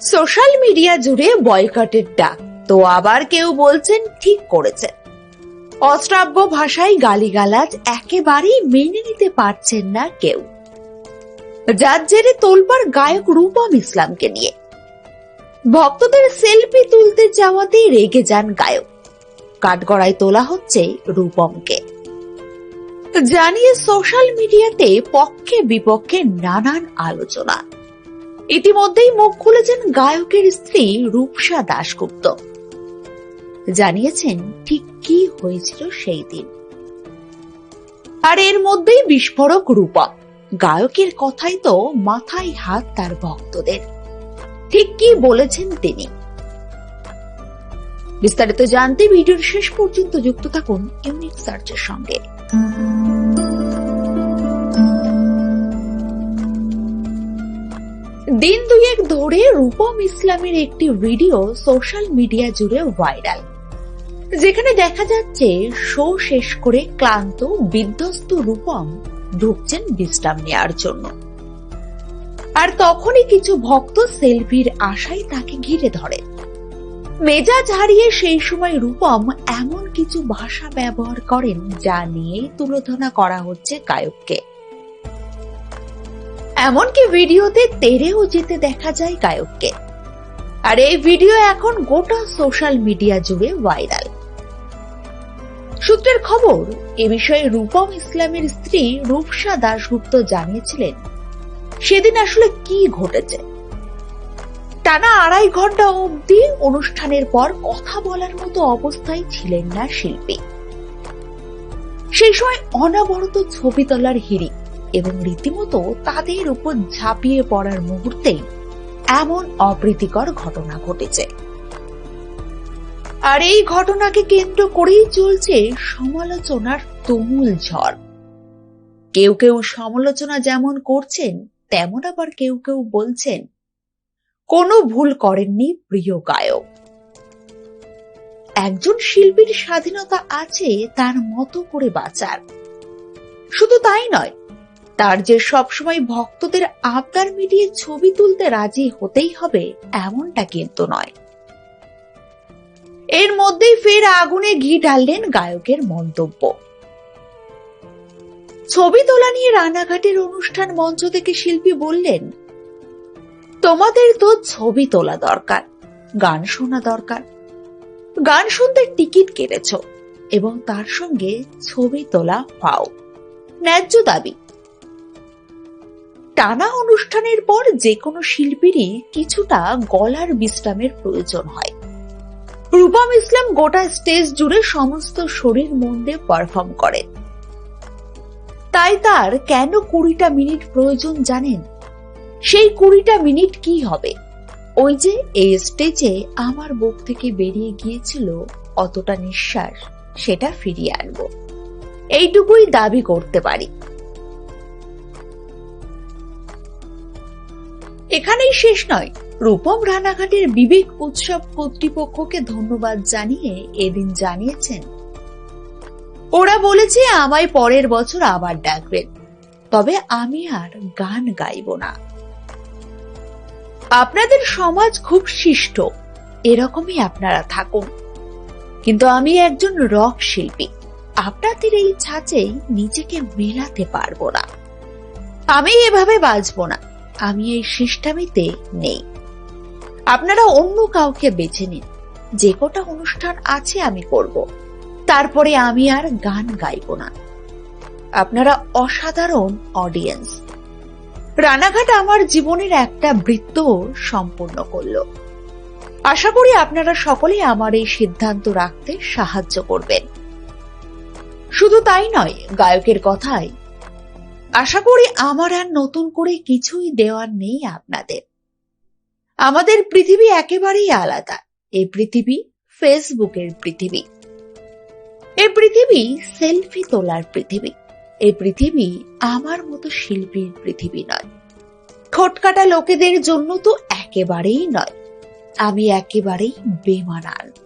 Social media জুড়ে বয়কটের ডাক। তো আবার কেউ বলছেন, ঠিক করেছে অশ্রাব্য ভাষায় গালিগালাজ একেবারেই মেনে নিতে পারছেন না কেউ। যার জেরে তোলবার গায়ক রূপম ইসলামকে নিয়ে। ভক্তদের সেলফি তুলতে যাওয়াতেই রেগে যান গায়ক। কাঠগড়ায় তোলা হচ্ছে রূপমকে। জানিয়ে সোশ্যাল মিডিয়াতে পক্ষে বিপক্ষে নানান আলোচনা। ইতিমধ্যেই মুখ খুলেছেন গায়কের স্ত্রী রূপসা দাশগুপ্ত। জানিয়েছেন ঠিক কি হয়েছিল সেই দিন। আর এর মধ্যেই বিস্ফোরক রূপম গায়কের কথাই তো মাথায় হাত তার ভক্তদের। ঠিক কি বলেছেন তিনি? বিস্তারিত জানতে ভিডিওর শেষ পর্যন্ত যুক্ত থাকুন ইউনিক সার্চের সঙ্গে। দিন দুয়েক ধরে রূপম ইসলামের একটি ভিডিও সোশ্যাল মিডিয়া জুড়ে ভাইরাল। যেখানে দেখা যাচ্ছে, শো শেষ করে ক্লান্ত, বিধ্বস্ত রূপম ঢুকছেন বিশ্রাম নেওয়ার জন্য। আর তখনই কিছু ভক্ত সেলফির আশায় তাকে ঘিরে ধরে। মেজাজ হারিয়ে সেই সময় রূপম এমন কিছু ভাষা ব্যবহার করেন যা নিয়ে তুলোধনা করা হচ্ছে গায়ককে। এমনকি ভিডিওতে তেরেও যেতে দেখা যায় গায়ককে। আর এই ভিডিও এখন গোটা সোশ্যাল মিডিয়া জুড়ে ভাইরাল। সূত্রের খবর, এ বিষয়ে রূপম ইসলামের স্ত্রী রূপসা দাশগুপ্ত জানিয়েছিলেন, সেদিন আসলে কি ঘটেছে। টানা আড়াই ঘণ্টা অবধি অনুষ্ঠানের পর কথা বলার মতো অবস্থায় ছিলেন না শিল্পী। সেই সময় অনাবরত ছবি তোলার হিড়িক। এবং রীতিমতো তাদের উপর ঝাঁপিয়ে পড়ার মুহূর্তেই এমন অপ্রীতিকর ঘটনা ঘটেছে। আর এই ঘটনাকে কেন্দ্র করেই চলছে সমালোচনার তুমুল ঝড়। কেউ কেউ সমালোচনা যেমন করছেন, তেমন আবার কেউ কেউ বলছেন, কোনো ভুল করেননি প্রিয় গায়ক। একজন শিল্পীর স্বাধীনতা আছে তার মতো করে বাঁচার। শুধু তাই নয় তার যে সবসময় ভক্তদের আবদার মিটিয়ে ছবি তুলতে রাজি হতেই হবে, এমনটা কিন্তু নয়। এর মধ্যেই ফের আগুনে ঘি ঢাললেন গায়কের মন্তব্য। ছবি তোলা নিয়ে রানাঘাটের অনুষ্ঠান মঞ্চ থেকে শিল্পী বললেন, তোমাদের তো ছবি তোলা দরকার, গান শোনা দরকার। গান শুনতে টিকিট কেটেছ এবং তার সঙ্গে ছবি তোলা পাও। ন্যায্য দাবি টানা অনুষ্ঠানের পর যে কোনো শিল্পীরই কিছুটা গলার বিশ্রামের প্রয়োজন হয়। রূপম ইসলাম গোটা স্টেজ জুড়ে সমস্ত শরীর মন দিয়ে পারফর্ম করেন তাই তার কেন কুড়িটা মিনিট প্রয়োজন জানেন? সেই কুড়িটা মিনিট কি হবে? ওই যে এই স্টেজে আমার বুক থেকে বেরিয়ে গিয়েছিল অতটা নিঃশ্বাস, সেটা ফিরিয়ে আনব। এইটুকুই দাবি করতে পারি। এখানেই শেষ নয়। রূপম রানাঘাটের বিবেক উৎসব কর্তৃপক্ষকে ধন্যবাদ জানিয়ে এদিন জানিয়েছেন। ওরা বলেছে, আমায় পরের বছর আবার ডাকবেন। তবে আমি আর গান গাইব না। আপনাদের সমাজ খুব শিষ্ট। এরকমই আপনারা থাকুন। কিন্তু আমি একজন রক শিল্পী। আপনাদের এই ছাঁচেই নিজেকে মেলাতে পারব না। আমি এভাবে বাঁচবো না। আমি এই সিস্টেমিতে নেই। আপনারা অন্য কাউকে বেছে নিন। যে কটা অনুষ্ঠান আছে আমি করব। তারপরে আমি আর গান গাইব না। আপনারা অসাধারণ অডিয়েন্স। রানাঘাট আমার জীবনের একটা বৃত্ত সম্পূর্ণ করল। আশা করি আপনারা সকলে আমার এই সিদ্ধান্ত রাখতে সাহায্য করবেন। শুধু তাই নয়, গায়কের কথায় আশা করি আমার আর নতুন করে কিছুই দেওয়ার নেই আপনাদের। আমাদের পৃথিবী একেবারেই আলাদা। এই পৃথিবী ফেসবুকের পৃথিবী। এই পৃথিবী সেলফি তোলার পৃথিবী। এই পৃথিবী আমার মতো শিল্পীর পৃথিবী নয়। ঠোঁটকাটা লোকেদের জন্য তো একেবারেই নয়। আমি একেবারেই বেমানান।